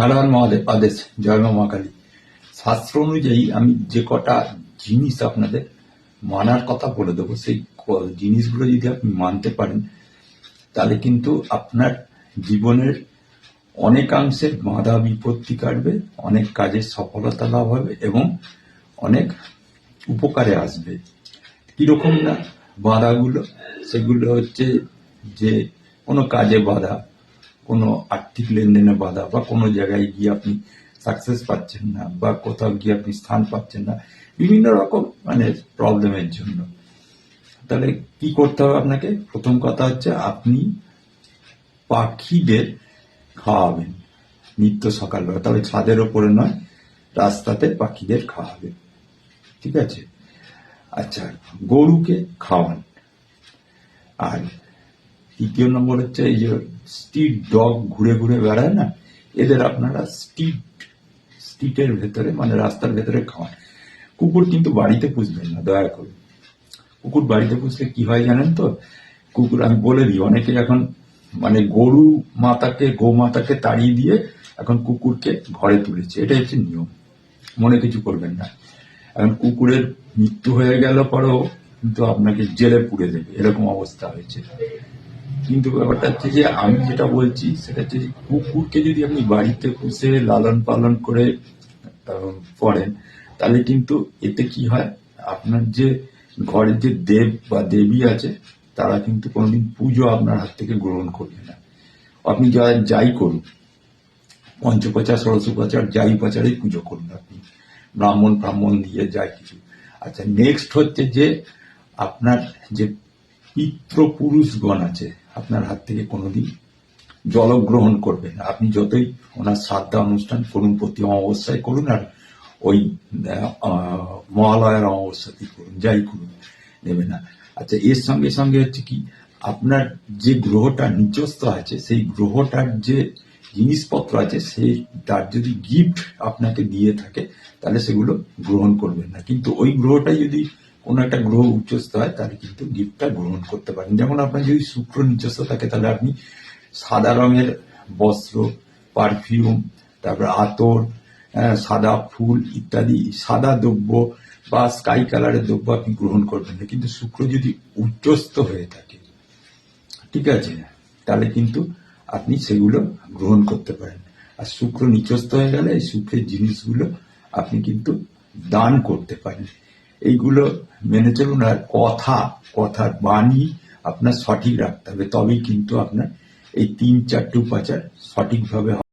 নারায়ণ মহাদেব আদেশ জয় মা কালী শাস্ত্র অনুযায়ী আমি যে কটা জিনিস আপনাদের মানার কথা বলে দেবো, সেই জিনিসগুলো যদি আপনি মানতে পারেন, তাহলে কিন্তু আপনার জীবনের অনেকাংশের বাধা বিপত্তি কাটবে, অনেক কাজের সফলতা লাভ হবে এবং অনেক উপকারে আসবে। কীরকম না বাধাগুলো? সেগুলো হচ্ছে যে কোনো কাজে বাধা কোনো আর্থিক লেনদেনে বাধা বা কোনো জায়গায় গিয়ে আপনি সাকসেস পাচ্ছেন না বা কোথাও গিয়ে আপনি স্থান পাচ্ছেন না, বিভিন্ন রকম মানে প্রবলেমের জন্য। তাহলে কি করতে হবে আপনাকে? প্রথম কথা হচ্ছে আপনি পাখিদের খাওয়াবেন। নিত্য সকালবেলা। তবে ছাদের ওপরে নয়, রাস্তাতে পাখিদের খাওয়াবেন। ঠিক আছে? আচ্ছা গরুকে খাওয়ান। আর তৃতীয় নম্বর হচ্ছে এই যে স্ট্রিট ডগ ঘুরে ঘুরে বেড়ায় না, এদের আপনারা স্ট্রিট, স্ট্রিটের ভেতরে মানে রাস্তার ভেতরে খাওয়ান। কুকুর কিন্তু বাড়িতে পুষবেন না, দয়া করে। কুকুর বাড়িতে পুষলে কি হয় জানেন তো? কুকুর, আমি বলে দিই, অনেকে এখন মানে গরু মাতাকে, গো মাতাকে তাড়িয়ে দিয়ে এখন কুকুরকে ঘরে তুলেছে। এটাই হচ্ছে নিয়ম। মনে কিছু করবেন না। এখন কুকুরের মৃত্যু হয়ে গেল পরেও কিন্তু আপনাকে জেলে পুড়ে দেবে। এরকম অবস্থা হয়েছে। কিন্তু ব্যাপারটা হচ্ছে যে আমি যেটা বলছি, সেটা হচ্ছে যে কুকুরকে যদি আপনি বাড়িতে পুষে লালন পালন করে করেন, তাহলে কিন্তু এতে কি হয়? আপনার যে ঘরের যে দেব বা দেবী আছে, তারা কিন্তু কোনোদিন পুজো আপনার হাত থেকে গ্রহণ করবে না। আপনি যা, যাই করুন, পঞ্চপ্রচার ষোড়শোপচার যাই উপাচারেই পুজো করুন আপনি। ব্রাহ্মণ ব্রাহ্মণ দিয়ে যাই কিছু। আচ্ছা নেক্সট হচ্ছে যে আপনার যে পিতৃপুরুষগণ আছে আপনার হাত থেকে কোনোদিন জলগ্রহণ করবে না। আপনি যতই ওনার শ্রাদ্ধা অনুষ্ঠান করুন, প্রতি অমাবস্যায় করুন, আর ওই মহালয়ার অমাবস্যাতেই করুন, যাই করুন, নেবে না। আচ্ছা এর সঙ্গে সঙ্গে হচ্ছে কি, আপনার যে গ্রহটা নিচস্থ আছে, সেই গ্রহটার যে জিনিসপত্র আছে, সেই, তার যদি গিফট আপনাকে দিয়ে থাকে, তাহলে সেগুলো গ্রহণ করবেন না। কিন্তু ওই গ্রহটাই যদি কোনো একটা গ্রহ উচ্চস্থ হয় তাহলে কিন্তু গিফটটা গ্রহণ করতে পারেন। যেমন আপনার যদি শুক্র নিচস্থ থাকে, তাহলে আপনি সাদা রঙের বস্ত্র পারফিউম তারপর আতর সাদা ফুল ইত্যাদি, সাদা দ্রব্য বা স্কাই কালারের দ্রব্য আপনি গ্রহণ করবেন না। কিন্তু শুক্র যদি উচ্চস্থ হয়ে থাকে, ঠিক আছে, তাহলে কিন্তু আপনি সেগুলো গ্রহণ করতে পারেন। আর শুক্র নিচস্থ হয়ে গেলে এই শুক্রের জিনিসগুলো আপনি কিন্তু দান করতে পারেন। এইগুলো মেনে চলুন আর কথা, কথার বাণী আপনার সঠিক রাখতে হবে। তবেই কিন্তু আপনার এই তিন চারটে উপাচার সঠিকভাবে